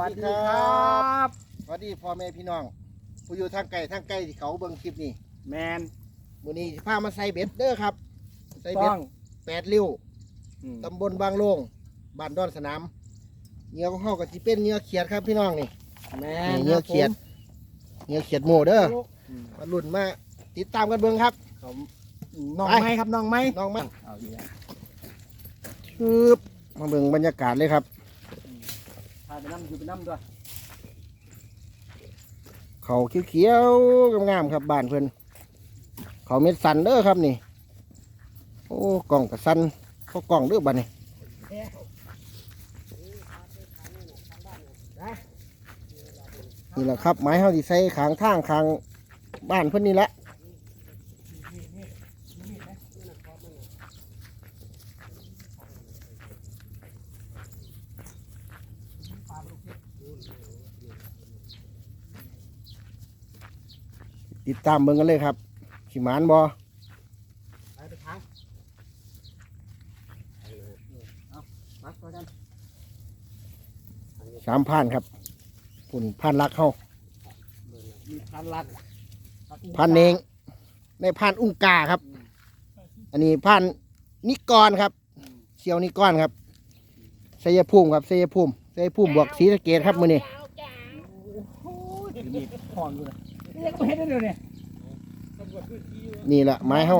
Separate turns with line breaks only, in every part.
วัสดีครับ
สวัสดีพ่อแม่พี่น้อง ผู้อยู่ทางไกลทางไกลที่เขาเบิ่งคลิปนี้
แมน
มื้อนี้สิพามาใส่เบ็ดเด้อครับ ใส่เบ็
ต้
ด
อง
แปดริ้ว
อืม
ตำบลบางโลงบ้านดอนสนามเหงื่อของเฮาก็สิเป็นเหงื่อเขียดครับพี่น้องนี่
แม
นี่
น
เหงื่อเขียดเหงื่อเขียดหมูเด้อ
อืม
มาลุ่นมาติดตามกันเบิ่งครับ
เขาน้อง
ไป
ไม้ครับน้องไม้
น้องมา
เอาอีกแล้ว
ชืบมาเบิ่งบรรยากาศเลยครับ
พา ไปน้ำอยู่ไปน้ำด้วย
เขาเขียวๆงามๆครับบ้านเพิ่อนเขาเม็ดสันเด้อครับนี่ โอ้กล่องกับสันเขากล่องเด้อบัดนี้นี่แหละครับไม้เฮาที่ใส่ขางทางขางบ้านเพิ่อนนี่แหละ ติดตามเบิ่งกันเลยครับสิหมานบ่
ไปไปทางเอามัดไว้กัน
สามพันครับปุ่นพันรักเฮา
มีพันลัก
พันเองในพันอุ้งกาครับ อันนี้พันนิกรครับเชียวนิกรครับเสยภูมิครับเสยภูมิเสยภูมิบวกศรีสะเกดครับมือนี้
โอ้ยมีหอนอยู่เลยเรียกไม่เห็นได้เลยเนี่ย
นี่แหละไม้เฮา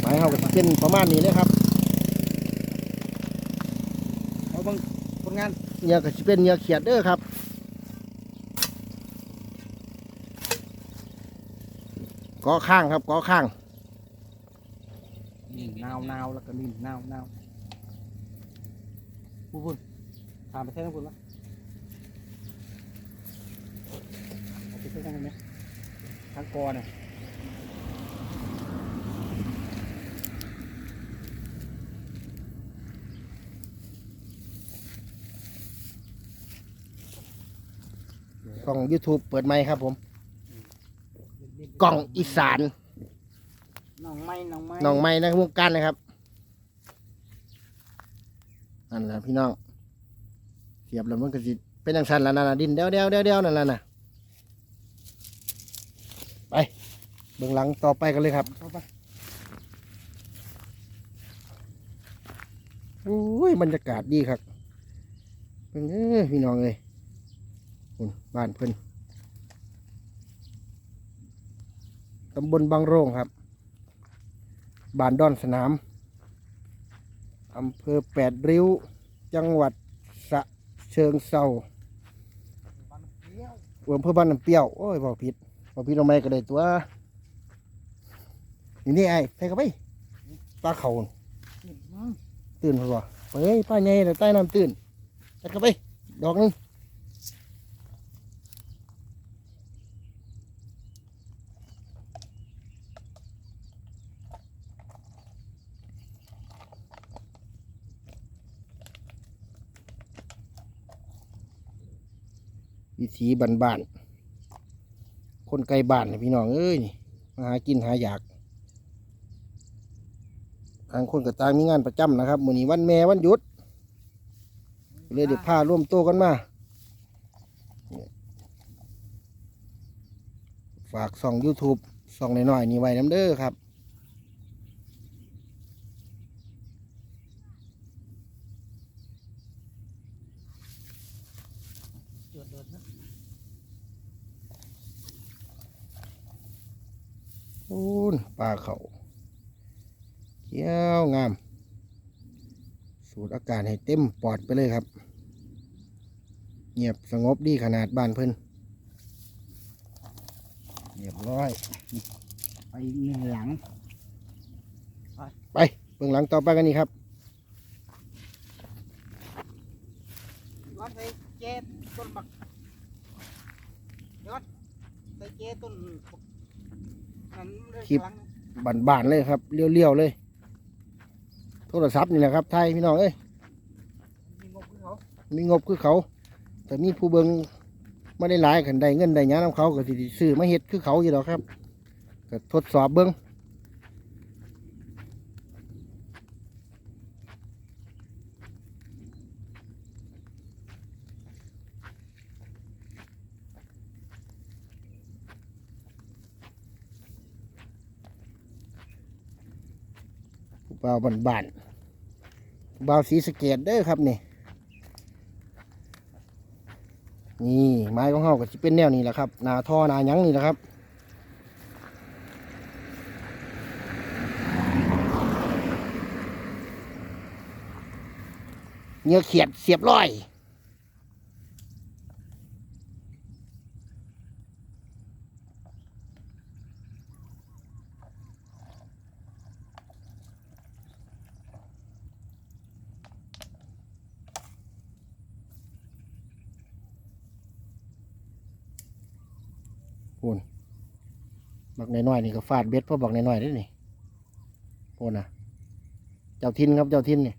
ไม้เฮาก็สิเป็นประมาณนี้เลยครับ
เอาเบังผลงาน
เหนื้อก็สิเป็นเหนื้อเขียดเด้อครับกอข้างครับกอข้าง
นี่นาวนาวแล้วก็นี่นาวนาวพูดพูดพาไปใช้น้ำคุณละ เอาไปใช้ทางไหนทางกอเนี่ย
กล่อง YouTube เปิดไม้ครับผม กล่องอีสาน
น้องไม้น้องไม้
น้องไม้ในวงการนะครับนั่นแหละพี่น้องเสียบแล้วมันก็สิเป็นจังสันแล้วนั่นน่ะดินเดียวเดียวเดียวเดียวนั่นแหละนะไปเบื้องหลังต่อไปกันเลยครับ
เข้าไป
โอ้ยบรรยากาศดีครับเพิ่นเอ้ยพี่น้องเลยคุณบ้านเพิ่นตำบลบางโรงครับ บ้านดอนสนาม อำเภอแปดริ้ว จังหวัดสะเชิงเซาอำเภอบ้านน้ำเปรี้ยว โอ้ยบอกผิดบอกผิดทำไมก็ได้ตัว นี่นี่ไอ้ใส่เข้าไปปลาเขาตื่นพอบ่เฮ้ยป้าใหญ่น่ะใต้น้ำตื่นจัดเข้าไป ดอกนึงวิถีบ้านๆคนไกลบ้านนะพี่น้องเอ้ยนี่มาหากินหาอยาก ทางคนกับต่างมีงานประจำนะครับมื้อนี้วันแม่วันหยุด เลยเดี๋ยวพาร่วมโตกันมา ฝากส่อง YouTube ส่องหน่อยๆนี่ไว้น้ำเด้อครับ
เดือดเดือดนะ
โอ้นปลาเขาเขี้ยวงาม สูดอา กาศให้เต็มปอดไปเลยครับ เงียบสงบดีขนาดบ้านเพิ่นเรียบร้อย
ไปหนึ่งหลัง
ไปเบื้องหลังต่อไปกันนี่ครับ
ยอดใส่เจ็ดต้นบักยอดใส่เจ็ดต้นนั้นเลย
คลิป
หลัง
บานๆเลยครับเลี้ยวๆเลย โทรศัพท์นี่แหละครับไทยพี่น้องเอ้ย
มีงบให้เขา
มีงบคือเขา แต่มีผู้เบิงไม่ได้หลายกันได้เงินได้ยาของเขาก็สิซื้อมาเห็ดคือเขาอยู่หรอกครับก็ทดสอบเบิ้งบ่าวบ้านๆบ่าวสีสเกตเด้อครับนี่ ไม้ของเฮาก็สิเป็นแนวนี้แหละครับนาท่อนาหยังนี่แหละครับเนื้อเขียดเสียบร้อย พูน บักน้อยๆนี่ก็ฟาดเบ็ดเพราะบักน้อยๆได้นี่พูนนะเจ้าทินครับเจ้าทินนี่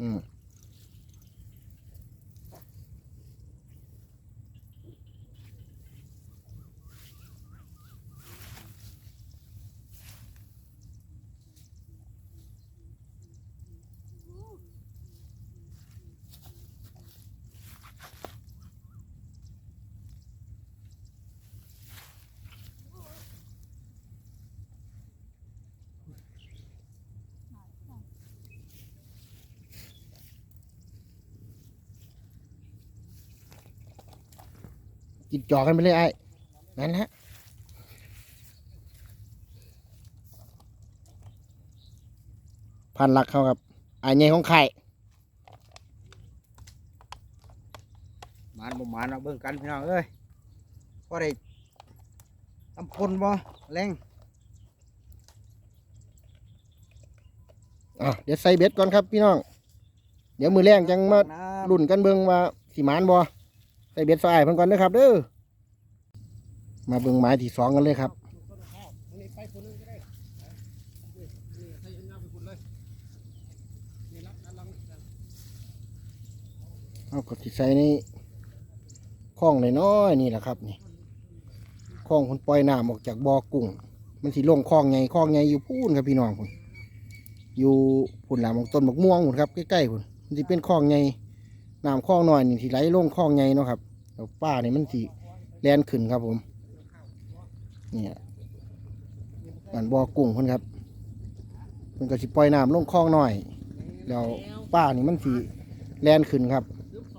อืม กินจอกันไปเลยไอ้นั่นฮะพันหลักเขาครับไอ้ใหญ่ของไข่
หมานบ่หมานเอาเบิ่งกันพี่น้องเอ้ยพอได้ตำพลบ่แรง
อะเดี๋ยวใส่เบ็ดก่อนครับพี่น้อง เดี๋ยวมือแรงจังมา
น้ำ
รุ่นกันเบิ่งว่าสิหมานบ่ ใส่เบ็ดใส่พิ่นก่อนเด้อครับเด้อมาเบิ่งไม้ที่สองกันเลยครับเอาก็สิใส่ในคลองน้อยๆนี่แหละครับนี่คลองคนปล่อยน้ำออกจากบ่อกุ้ง มันสิลงคลองใหญ่คลองใหญ่อยู่พูนครับพี่น้องพุ่นอยู่พุ่นหลามของต้นมะม่วงพุ่นครับใกล้ๆพุ่นมันสิเป็นคลองใหญ่ น้ำคลองน้อยนี่ที่ไหลลงคลองใหญ่เนาะครับแล้วป้านี่มันสิแลนขึ้นครับผมเนี่ยบ้านบ่อกุ้งเพิ่นครับเพิ่นก็สิปล่อยน้ำลงคลองหน้อยแล้วป้านี่มันสิแลนขึ้นครับ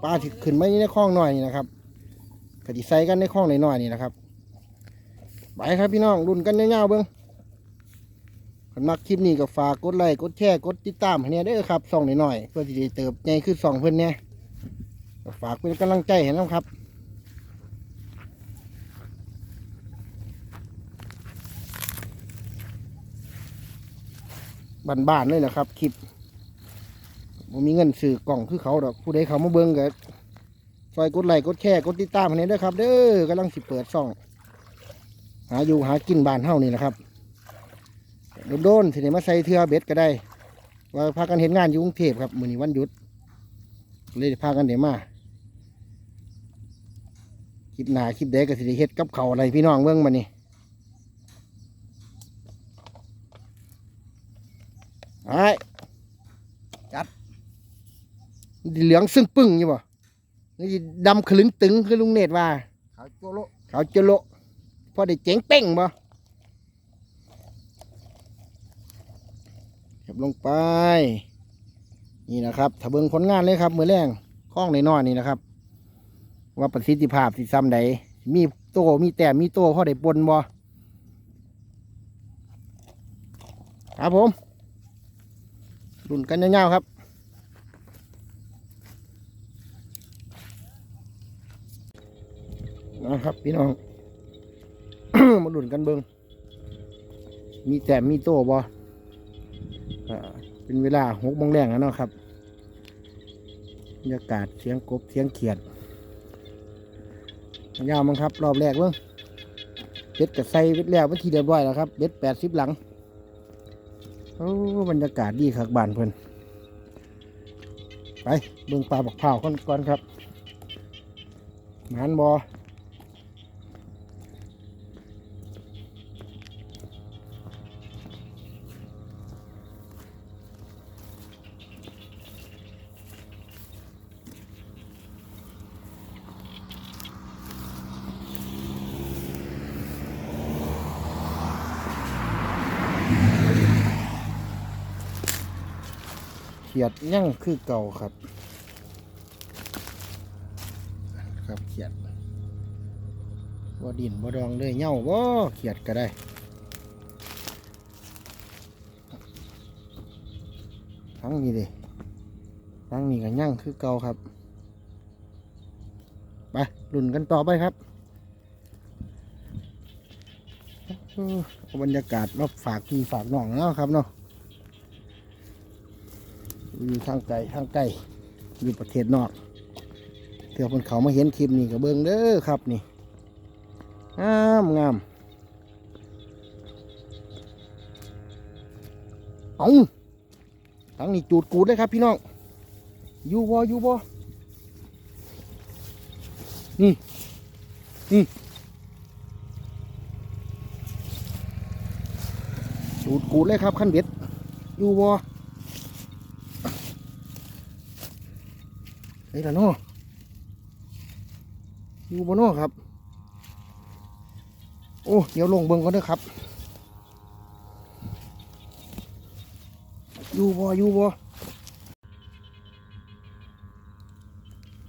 ป้าสิขึ้นไมาในคลองหน้อยนี่นะครับก็สิใส่กันในคลองหน้อยๆนี่นะครับไปครับพี่น้องรุ่นกันยาๆเบิ่งคันมักคลิปนี้ก็ฝากกดไลค์กดแชร์กดติดตามให้เนี่ยเด้อครับส่องหน้อยๆเพื่อที่จะเติบใหญ่ขึ้นส่องเพิ่อนเนี่ย ฝากเป็นกำลังใจให้นะครับบ้านๆเลยนะครับคลิปผมมีเงินซื้อกล่องคือเขาดอกผู้ใดเขามาเบิ้งก็ซอยกดไลค์กดแชร์กดติดตามให้เนี่ยด้วยครับ เด้อกำลังสิเปิดซ่อง หาอยู่หากินบ้านเฮานี่แหละครับโดนๆสิเนี่ยมาใส่เทือเบ็ดก็ได้ ว่าพากันเห็นงานอยู่กรุงเทพครับมือนี้วันหยุดเลยพากันเดี๋ยวมา คลิปหนาคลิปเด็กก็สิได้เฮ็ดกับเขาวอะไรพี่น้องเบิ่งมานี่ไอ้จัดเหลืองซึ่งปึ้งอยู่บ่นี่สิดำขลึงตึงคือลุงเนตรว่า
เขาโจโล
เขาวจะโละพอได้เจ๋งเป้งบ่เก็บลงไป นี่นะครับ ถ้าเบิ่งผลงานเลยครับ มือแรงคล้องในน้อยๆนี่นะครับ ว่าประสิทธิภาพสิซ้ำใดมีโตมีแต้มมีโตพอได้ปนบ่ครับผมรุ่นกันยาๆครับนะครับพี่น้อง มาดุนกันเบิงมีแต้มมีโต้บอ่าเป็นเวลาหกโมงแรงแล้วเนาะครับบรรยากาศเสียงกบเสียงเขียด ยาวมั้งครับ รอบแรกเบิ้งเบ็ดกับไซเบ็ดแล้วเป็นทีเรียบร้อยแล้วครับ เบ็ดแปดสิบหลังโอ้บรรยากาศดีครับบ้านเพิ่นไปเบิ้งปลาบักเผาก่อนครับหมานบอ ขียดยั่งคือเก่าครับ ครับเขียดบ่ดินบ่ดองเลยเหย่าบ่เขียดก็ได้ทั้งนี้เลยทั้งนี้ก็ยั่งคือเก่าครับไปลุ่นกันต่อไปครับบรรยากาศมาฝากพี่ฝากน้องเนาะครับเนาะ อยู่ทางไกลทางไกลอยู่ประเทศนอกเถื่อคนเขามาเห็นคลิปนี้ก็เบิ่งเด้อครับนี่งามงามเอาทั้งนี้จูดกูดเลยครับพี่น้องอยู่บ่อยู่บ่นี่นี่จูดกูดเลยครับขั้นเบ็ดอยู่บ่ เฮ้ยล่ะเนาะอยู่บ่เนาะครับ โอ้เดี๋ยวลงเบิ่งก่อนเด้อครับ อยู่บ่อยู่บ่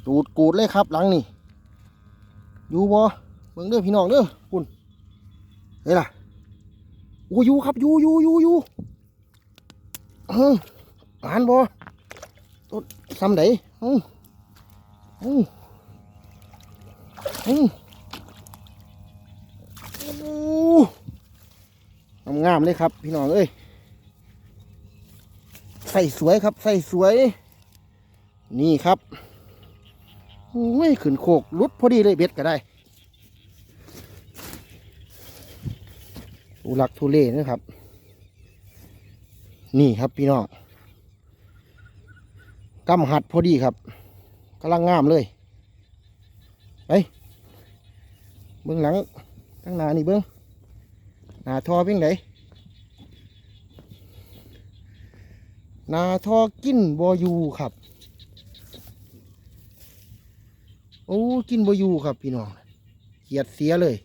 ตูดกูดเลยครับหลังนี่อยู่บ่เบิ่งเด้อพี่น้องเด้อปุ่นเฮ้ล่ะโอ้อยู่ครับอยู่อยู่อยู่อยู่เอออ่านบ่ต้นซ้ำไดเอ้าเอ้าเอ้าโอ้งามเลยครับ พี่น้องเอ้ยใส่สวยครับ ใส่สวย นี่ครับโอ้ยขึ้นโคกรุดพอดีเลยเบ็ดก็ได้อุลักทุเลนะครับ นี่ครับพี่น้องกำหัดพอดีครับ กำลังงามเลยไปเบื้องหลังตั้งหน้านี่เบื้องหน้าทอเพียงไหนนาทอกินบอยูครับโอ้กินบอยูครับพี่น้องเกียดเสียเลย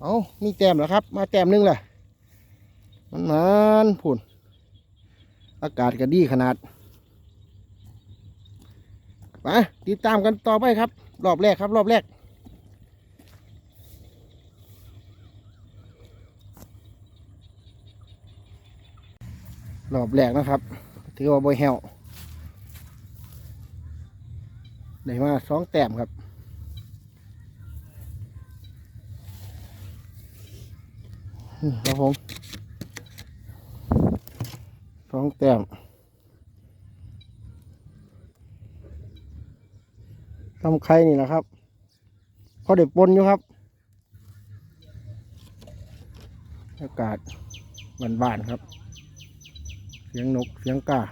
เอามีแต้มแล้วครับ มาแต้มหนึงแหละมันมันผุนอากาศก็ดีขนาด ไปติดตามกันต่อไปครับ รอบแรกครับ รอบแรกรอบแรกนะครับถือว่าบอยแฮวได้มาสองแต้มครับครับผมสองแต้ม ทำไข่นี่นะครับพอเด็ดปนอยู่ครับอากาศบานๆครับ เสียงนกเสียงกา